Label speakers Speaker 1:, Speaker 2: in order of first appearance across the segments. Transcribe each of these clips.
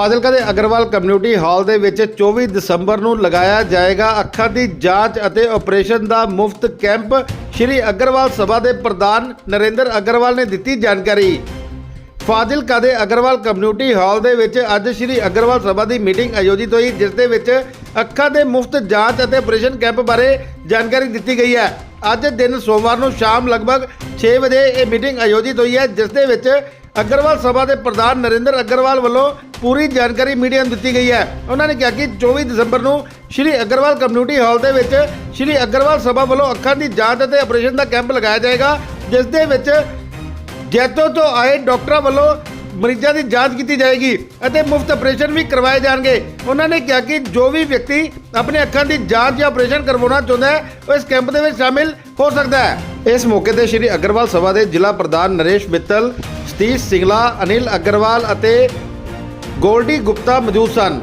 Speaker 1: ਫਾਜ਼ਿਲਕਾ ਦੇ Agarwal community hall ਦੇ ਵਿੱਚ 24 ਦਸੰਬਰ ਨੂੰ ਲਗਾਇਆ ਜਾਏਗਾ ਅੱਖਾਂ ਦੀ ਜਾਂਚ ਅਤੇ ਆਪਰੇਸ਼ਨ ਦਾ ਮੁਫਤ ਕੈਂਪ। ਸ਼੍ਰੀ ਅਗਰਵਾਲ ਸਭਾ ਦੇ ਪ੍ਰਧਾਨ ਨਰਿੰਦਰ ਅਗਰਵਾਲ ਨੇ ਦਿੱਤੀ ਜਾਣਕਾਰੀ। ਫਾਜ਼ਿਲਕਾ ਦੇ ਅਗਰਵਾਲ ਕਮਿਊਨਿਟੀ ਹਾਲ ਦੇ ਵਿੱਚ ਅੱਜ ਸ਼੍ਰੀ ਅਗਰਵਾਲ ਸਭਾ ਦੀ ਮੀਟਿੰਗ ਆਯੋਜਿਤ ਹੋਈ, ਜਿਸ ਦੇ ਵਿੱਚ ਅੱਖਾਂ ਦੇ ਮੁਫਤ ਜਾਂਚ ਅਤੇ ਆਪਰੇਸ਼ਨ ਕੈਂਪ ਬਾਰੇ ਜਾਣਕਾਰੀ ਦਿੱਤੀ ਗਈ ਹੈ। ਅੱਜ ਦਿਨ ਸੋਮਵਾਰ ਨੂੰ ਸ਼ਾਮ ਲਗਭਗ 6 ਵਜੇ ਇਹ ਮੀਟਿੰਗ ਆਯੋਜਿਤ ਹੋਈ ਹੈ, ਜਿਸ ਦੇ ਵਿੱਚ ਅਗਰਵਾਲ ਸਭਾ ਦੇ ਪ੍ਰਧਾਨ ਨਰਿੰਦਰ ਅਗਰਵਾਲ ਵੱਲੋਂ ਪੂਰੀ ਜਾਣਕਾਰੀ ਮੀਡੀਆ ਨੂੰ ਦਿੱਤੀ ਗਈ ਹੈ। ਉਹਨਾਂ ਨੇ ਕਿਹਾ ਕਿ 24 ਦਸੰਬਰ ਨੂੰ ਸ਼੍ਰੀ ਅਗਰਵਾਲ ਕਮਿਊਨਿਟੀ ਹਾਲ ਦੇ ਵਿੱਚ ਸ਼੍ਰੀ ਅਗਰਵਾਲ ਸਭਾ ਵੱਲੋਂ ਅੱਖਾਂ ਦੀ ਜਾਂਚ ਅਤੇ ਆਪਰੇਸ਼ਨ ਦਾ ਕੈਂਪ ਲਗਾਇਆ ਜਾਏਗਾ, ਜਿਸ ਦੇ ਵਿੱਚ ਜੈਤੋ ਤੋਂ ਆਏ ਡਾਕਟਰਾਂ ਵੱਲੋਂ ਮਰੀਜ਼ਾਂ ਦੀ ਜਾਂਚ ਕੀਤੀ ਜਾਏਗੀ ਅਤੇ ਮੁਫਤ ਆਪਰੇਸ਼ਨ ਵੀ ਕਰਵਾਏ ਜਾਣਗੇ। ਉਹਨਾਂ ਨੇ ਕਿਹਾ ਕਿ ਜੋ ਵੀ ਵਿਅਕਤੀ ਆਪਣੇ ਅੱਖਾਂ ਦੀ ਜਾਂਚ ਜਾਂ ਆਪਰੇਸ਼ਨ ਕਰਵਾਉਣਾ ਚਾਹੁੰਦਾ ਹੈ, ਉਹ ਇਸ ਕੈਂਪ ਦੇ ਵਿੱਚ ਸ਼ਾਮਿਲ ਹੋ ਸਕਦਾ ਹੈ। ਇਸ ਮੌਕੇ ਤੇ ਸ਼੍ਰੀ ਅਗਰਵਾਲ ਸਭਾ ਦੇ ਜ਼ਿਲ੍ਹਾ ਪ੍ਰਧਾਨ ਨਰੇਸ਼ ਮਿੱਤਲ, ਸਤੀਸ਼ ਸਿੰਗਲਾ, ਅਨਿਲ ਅਗਰਵਾਲ ਅਤੇ ਗੋਲਡੀ ਗੁਪਤਾ ਮੌਜੂਦ ਸਨ।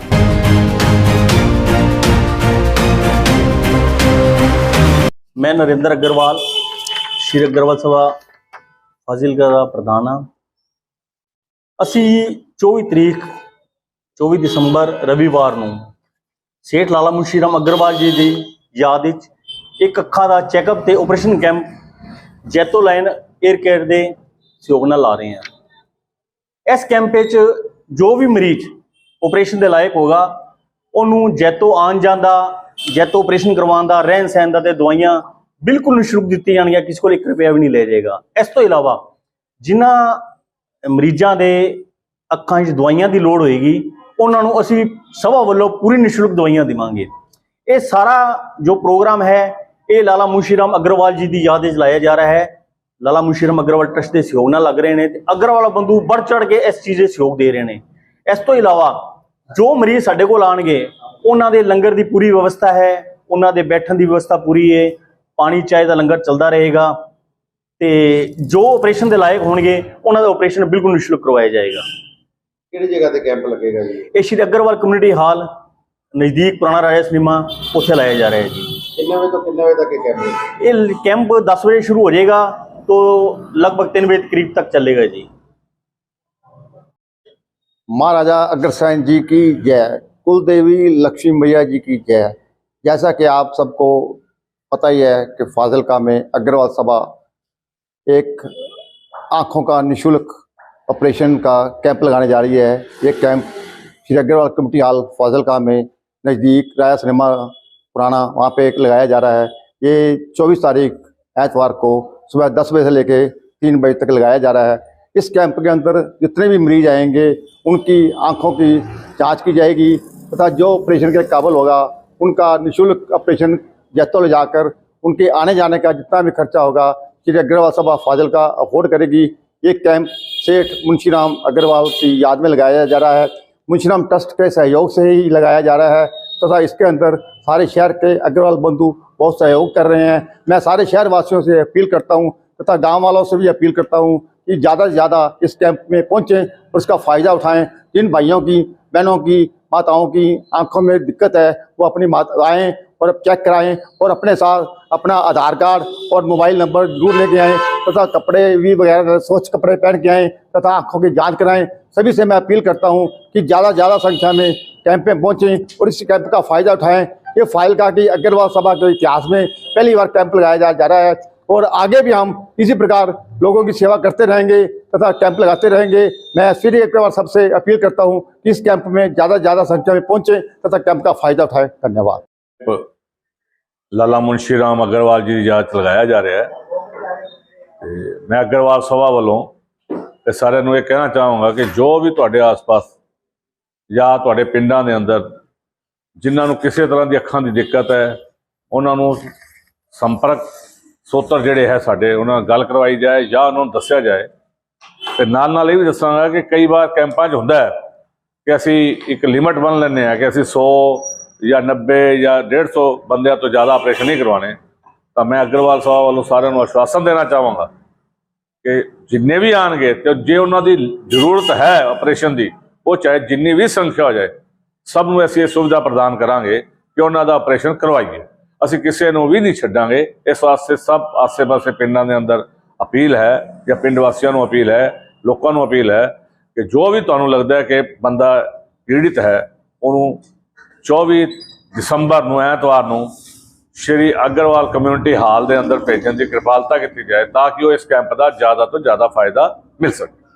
Speaker 2: ਮੈਂ ਨਰਿੰਦਰ ਅਗਰਵਾਲ, ਸ਼੍ਰੀ ਅਗਰਵਾਲ ਸਭਾ ਫਾਜ਼ਿਲਕਾ ਦਾ ਪ੍ਰਧਾਨ ਹਾਂ। ਅਸੀਂ 24 ਤਰੀਕ 24 ਦਸੰਬਰ ਰਵੀਵਾਰ ਨੂੰ ਸੇਠ ਲਾਲਾ ਮੁਨਸ਼ੀਰਾਮ ਅਗਰਵਾਲ ਜੀ ਦੀ ਯਾਦ ਵਿੱਚ ਇੱਕ ਅੱਖਾਂ ਦਾ ਚੈੱਕਅਪ ਤੇ operation camp Jaito line eye care ਦੇ ਸਹਿਯੋਗ ਨਾਲ ਲਾ ਰਹੇ ਹਾਂ। ਇਸ ਕੈਂਪ ਵਿੱਚ ਜੋ ਵੀ ਮਰੀਜ਼ ਆਪਰੇਸ਼ਨ ਦੇ ਲਾਇਕ ਹੋਗਾ, ਉਹਨੂੰ ਜੈਤੋ ਆਉਣ ਜਾਂਦਾ ਜੈਤੋ ਆਪਰੇਸ਼ਨ ਕਰਵਾਉਣ ਦਾ, ਰਹਿਣ ਸਹਿਣ ਦਾ ਤੇ ਦਵਾਈਆਂ ਬਿਲਕੁਲ ਨਿਸ਼ੁਲਕ ਦਿੱਤੀਆਂ ਜਾਣਗੀਆਂ, ਕਿਸੇ ਕੋਲ 1 ਰੁਪਿਆ ਵੀ ਨਹੀਂ ਲੈ ਜਾਏਗਾ। ਇਸ ਤੋਂ ਇਲਾਵਾ ਜਿਨ੍ਹਾਂ ਮਰੀਜ਼ਾਂ ਦੇ ਅੱਖਾਂ 'ਚ ਦਵਾਈਆਂ ਦੀ ਲੋੜ ਹੋਏਗੀ, ਉਹਨਾਂ ਨੂੰ ਅਸੀਂ ਸਭਾ ਵੱਲੋਂ ਪੂਰੀ ਨਿਸ਼ੁਲਕ ਦਵਾਈਆਂ ਦੇਵਾਂਗੇ। ਇਹ ਸਾਰਾ ਜੋ ਪ੍ਰੋਗਰਾਮ ਹੈ, ਇਹ ਲਾਲਾ ਮੁਨਸ਼ੀਰਾਮ ਅਗਰਵਾਲ ਜੀ ਦੀ ਯਾਦ ਵਿੱਚ ਲਾਇਆ ਜਾ ਰਿਹਾ ਹੈ। ਲਾਲਾ ਮੁਨਸ਼ੀਰਾਮ ਅਗਰਵਾਲ ਟਰਸਟ ਦੇ ਸਹਿਯੋਗ ਨਾਲ ਲੱਗ ਰਹੇ ਨੇ ਤੇ ਅਗਰਵਾਲ ਬੰਧੂ ਵੱਧ ਚੜ ਕੇ ਇਸ ਚੀਜ਼ ਦੇ ਸਹਿਯੋਗ ਦੇ ਰਹੇ ਨੇ। ਇਸ ਤੋਂ ਇਲਾਵਾ ਜੋ ਮਰੀਜ਼ ਸਾਡੇ ਕੋਲ ਆਣਗੇ ਉਹਨਾਂ ਦੇ ਲੰਗਰ ਦੀ ਪੂਰੀ ਵਿਵਸਥਾ ਹੈ, ਉਹਨਾਂ ਦੇ ਬੈਠਣ ਦੀ ਵਿਵਸਥਾ ਪੂਰੀ ਹੈ, ਪਾਣੀ ਚਾਹ ਦਾ ਲੰਗਰ ਚੱਲਦਾ ਰਹੇਗਾ। ਤੇ ਜੋ ਆਪਰੇਸ਼ਨ ਦੇ ਲਾਇਕ ਹੋਣਗੇ ਉਹਨਾਂ ਦਾ ਆਪਰੇਸ਼ਨ ਬਿਲਕੁਲ ਨਿਸ਼ੁਲਕ ਕਰਵਾਇਆ ਜਾਏਗਾ
Speaker 1: ਕਿਹੜੀ ਜਗ੍ਹਾ ਤੇ ਕੈਂਪ ਲੱਗੇਗਾ ਜੀ
Speaker 2: ਇਹ ਸ਼੍ਰੀ ਅਗਰਵਾਲ ਕਮਿਊਨਿਟੀ ਹਾਲ ਨਜ਼ਦੀਕ ਪੁਰਾਣਾ ਰਾਜਾ ਸਿਨੇਮਾ ਉੱਥੇ ਲਾਇਆ ਜਾ ਰਿਹਾ ਹੈ ਜੀ
Speaker 1: ਕਿੰਨੇ ਵਜੇ ਤੋਂ ਕਿੰਨੇ ਵਜੇ ਤੱਕ ਇਹ ਕੈਂਪ ਹੈ
Speaker 2: ਇਹ ਕੈਂਪ 10 ਵਜੇ ਸ਼ੁਰੂ ਹੋ ਜਾਏਗਾ तो लगभग तीन बजे करीब तक चलेगा जी
Speaker 3: महाराजा अग्रसेन जी की जय कुल देवी लक्ष्मी मैया जी की जय जैसा कि आप सबको पता ही है कि फाजिलका में अग्रवाल सभा एक आँखों का निशुल्क ऑपरेशन का कैंप लगाने जा रही है। ये camp Shri Agarwal committee hall Fazilka में नज़दीक राया सिनेमा पुराना वहाँ पे एक लगाया जा रहा है। ये 24 तारीख एतवार को सुबह 10 बजे से लेके तीन बजे तक लगाया जा रहा है। इस कैंप के अंदर जितने भी मरीज़ आएँगे, उनकी आँखों की जाँच की जाएगी तथा जो ऑपरेशन के काबल होगा, उनका निःशुल्क ऑपरेशन जैतो ले जाकर उनके आने जाने का जितना भी खर्चा होगा श्री अग्रवाल सभा फाजिल का अफोर्ड करेगी। ये कैंप सेठ मुंशीराम अग्रवाल की याद में लगाया जा रहा है। मुंशीराम ट्रस्ट के सहयोग से ही लगाया जा रहा है तथा इसके अंदर सारे शहर के अग्रवाल बंधु बहुत सहयोग कर रहे हैं। मैं सारे शहर वासियों से अपील करता हूँ तथा गाँव वालों से भी अपील करता हूँ कि ज़्यादा से ज़्यादा इस कैंप में पहुँचें और इसका फ़ायदा उठाएँ। जिन भाइयों की, बहनों की माताओं की आँखों में दिक्कत है वो अपनी माता आएँ और चेक कराएँ और अपने साथ अपना आधार कार्ड और मोबाइल नंबर ज़रूर लेके आएँ तथा कपड़े भी वगैरह स्वच्छ कपड़े पहन के आएँ तथा आँखों की जाँच कराएँ। सभी से मैं अपील करता हूँ कि ज़्यादा ज़्यादा संख्या में कैंप में पहुंचें और इस कैंप का फ़ायदा उठाएँ। ये फ़ाइल का कि अग्रवाल सभा के इतिहास में पहली बार कैंप लगाया जा, जा रहा है। और आगे भी हम इसी प्रकार लोगों की सेवा करते रहेंगे तथा कैंप लगाते रहेंगे मैं फिर एक बार सबसे अपील करता हूं कि इस कैंप में ज़्यादा से ज़्यादा संख्या में पहुंचें तथा कैंप का फ़ायदा उठाएं धन्यवाद
Speaker 4: ਲਾਲਾ ਮੁਨਸ਼ੀ ਰਾਮ ਅਗਰਵਾਲ ਜੀ ਦੀ ਯਾਦ 'ਚ ਲਗਾਇਆ ਜਾ ਰਿਹਾ ਹੈ ਤੇ ਮੈਂ ਅਗਰਵਾਲ ਸਭਾ ਵੱਲੋਂ ਤੇ ਸਾਰਿਆਂ ਨੂੰ ਇਹ ਕਹਿਣਾ ਚਾਹਾਂਗਾ ਕਿ ਜੋ ਵੀ ਤੁਹਾਡੇ ਆਸ-ਪਾਸ ਜਾਂ ਤੁਹਾਡੇ ਪਿੰਡਾਂ ਦੇ ਅੰਦਰ ਜਿਨ੍ਹਾਂ ਨੂੰ ਕਿਸੇ ਤਰ੍ਹਾਂ ਦੀ ਅੱਖਾਂ ਦੀ ਦਿੱਕਤ ਹੈ ਉਹਨਾਂ ਨੂੰ ਸੰਪਰਕ ਸੋਤਰ ਜਿਹੜੇ ਹੈ ਸਾਡੇ, ਉਹਨਾਂ ਨਾਲ ਗੱਲ ਕਰਵਾਈ ਜਾਏ ਜਾਂ ਉਹਨਾਂ ਨੂੰ ਦੱਸਿਆ ਜਾਏ। ਤੇ ਨਾਲ ਨਾਲ ਇਹ ਵੀ ਦੱਸਾਂਗਾ ਕਿ ਕਈ ਵਾਰ ਕੈਂਪਾਂ 'ਚ ਹੁੰਦਾ ਹੈ ਕਿ ਅਸੀਂ ਇੱਕ ਲਿਮਟ ਬੰਨ ਲੈਂਦੇ ਆ ਕਿ ਅਸੀਂ 100 ਜਾਂ 90 ਜਾਂ 150 ਬੰਦਿਆਂ ਤੋਂ ਜ਼ਿਆਦਾ ਆਪਰੇਸ਼ਨ ਨਹੀਂ ਕਰਵਾਣੇ ਤਾਂ ਮੈਂ ਅਗਰਵਾਲ ਸਾਹਿਬ ਵੱਲੋਂ ਸਾਰਿਆਂ ਨੂੰ ਆਸ਼ਵਾਸਨ ਦੇਣਾ ਚਾਹਾਂਗਾ ਕਿ ਜਿੰਨੇ ਵੀ ਆਣਗੇ ਤੇ ਜੇ ਉਹਨਾਂ ਦੀ ਜ਼ਰੂਰਤ ਹੈ ਆਪਰੇਸ਼ਨ ਦੀ, ਉਹ ਚਾਹੇ ਜਿੰਨੀ ਵੀ ਸੰਖਿਆ ਹੋ ਜਾਏ, ਸਭ ਨੂੰ ਅਸੀਂ ਇਹ ਸੁਵਿਧਾ ਪ੍ਰਦਾਨ ਕਰਾਂਗੇ ਕਿ ਉਹਨਾਂ ਦਾ ਆਪਰੇਸ਼ਨ ਕਰਵਾਈਏ। ਅਸੀਂ ਕਿਸੇ ਨੂੰ ਵੀ ਨਹੀਂ ਛੱਡਾਂਗੇ। ਇਸ ਵਾਸਤੇ ਸਭ ਆਸੇ-ਪਾਸੇ ਪਿੰਡਾਂ ਦੇ ਅੰਦਰ ਅਪੀਲ ਹੈ ਜਾਂ ਪਿੰਡ ਵਾਸੀਆਂ ਨੂੰ ਅਪੀਲ ਹੈ, ਲੋਕਾਂ ਨੂੰ ਅਪੀਲ ਹੈ ਕਿ ਜੋ ਵੀ ਤੁਹਾਨੂੰ ਲੱਗਦਾ ਹੈ ਕਿ ਬੰਦਾ ਪੀੜਿਤ ਹੈ, ਉਹਨੂੰ 24 ਦਸੰਬਰ ਨੂੰ, ਐਤਵਾਰ ਨੂੰ ਸ਼੍ਰੀ ਅਗਰਵਾਲ ਕਮਿਊਨਿਟੀ ਹਾਲ ਦੇ ਅੰਦਰ ਭੇਜਣ ਦੀ ਕਿਰਪਾਲਤਾ ਕੀਤੀ ਜਾਏ ਤਾਂ ਕਿ ਉਹ ਇਸ ਕੈਂਪ ਦਾ ਜ਼ਿਆਦਾ ਤੋਂ ਜ਼ਿਆਦਾ ਫਾਇਦਾ ਮਿਲ ਸਕੇ।